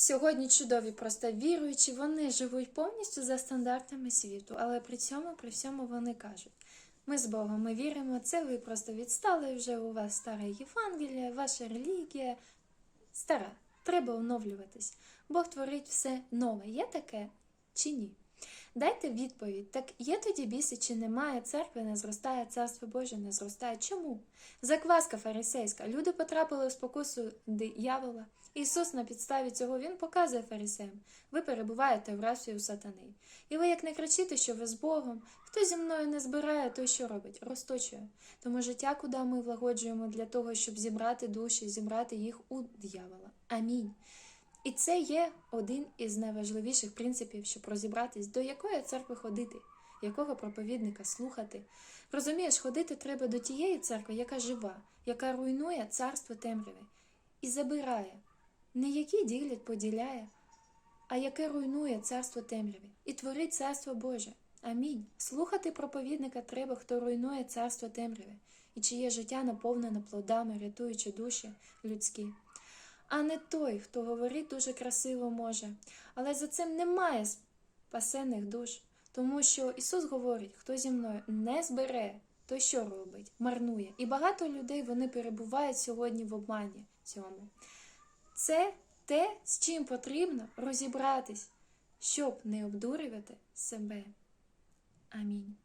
Сьогодні чудові, просто віруючі, вони живуть повністю за стандартами світу, але при цьому, при всьому вони кажуть: ми з Богом, ми віримо, це ви просто відстали вже у вас старе Євангеліє, ваша релігія стара. Треба оновлюватись. Бог творить все нове. Є таке чи ні? Дайте відповідь, так є тоді біси, чи немає, церкви не зростає, царство Боже не зростає. Чому? Закваска фарисейська. Люди потрапили в спокусу диявола. Ісус на підставі цього Він показує фарисеям. Ви перебуваєте в расі у сатани. І ви як не кричите, що ви з Богом, хто зі мною не збирає, той що робить? Розточує. Тому життя, куди ми влагоджуємо для того, щоб зібрати душі, зібрати їх у диявола. Амінь. І це є один із найважливіших принципів, щоб розібратись, до якої церкви ходити, якого проповідника слухати. Розумієш, ходити треба до тієї церкви, яка жива, яка руйнує царство темряви і забирає, не які ділять, поділяє, а яке руйнує царство темряви і творить царство Боже. Амінь. Слухати проповідника треба, хто руйнує царство темряви, і чиє життя наповнене плодами, рятуючи душі людські а не той, хто говорить дуже красиво може. Але за цим немає спасених душ, тому що Ісус говорить, хто зі мною не збере, то що робить? Марнує. І багато людей вони перебувають сьогодні в обмані цьому. Це те, з чим потрібно розібратись, щоб не обдурювати себе. Амінь.